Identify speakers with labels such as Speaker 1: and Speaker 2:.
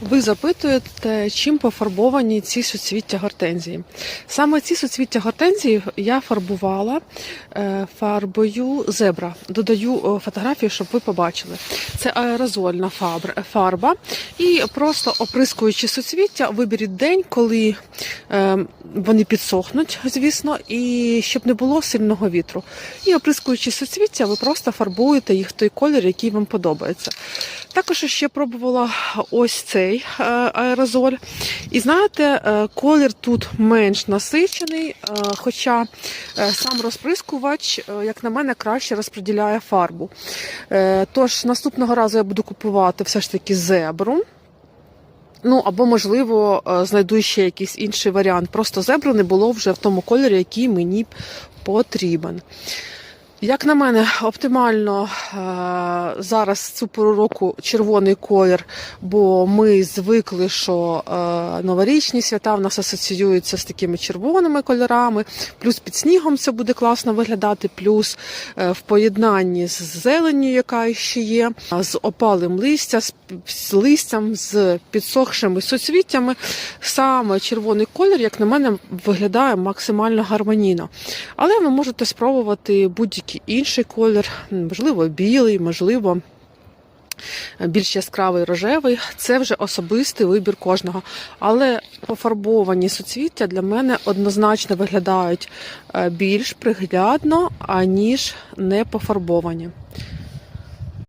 Speaker 1: Ви запитуєте, чим пофарбовані ці суцвіття гортензії. Саме ці суцвіття гортензії я фарбувала е, фарбою зебра. Додаю е, фотографію, щоб ви побачили. Це аерозольна фарба. І просто оприскуючи суцвіття, виберіть день, коли е, вони підсохнуть, звісно, і щоб не було сильного вітру. І оприскуючи суцвіття, ви просто фарбуєте їх в той колір, який вам подобається. Також ще пробувала ось цей е, аерозоль. І знаєте, е, колір тут менш насичений, е, хоча сам розприскувач, як на мене, краще розподіляє фарбу. Тож наступного разу я буду купувати все ж таки зебру. Ну або, можливо, знайду ще якийсь інший варіант. Просто зебру не було вже в тому кольорі, який мені потрібен. Як на мене, оптимально е, зараз цю пору року червоний колір, бо ми звикли, що е, новорічні свята в нас асоціюються з такими червоними кольорами, плюс під снігом це буде класно виглядати, плюс е, в поєднанні з зеленню, яка ще є, з опалим листя, з, листям, з підсохшими суцвіттями. Саме червоний колір, як на мене, виглядає максимально гармонійно. Але ви можете спробувати будь-який інший колір, можливо, білий, можливо. Більш яскравий рожевий це вже особистий вибір кожного. Але пофарбовані суцвіття для мене однозначно виглядають е, більш приглядно, аніж не пофарбовані.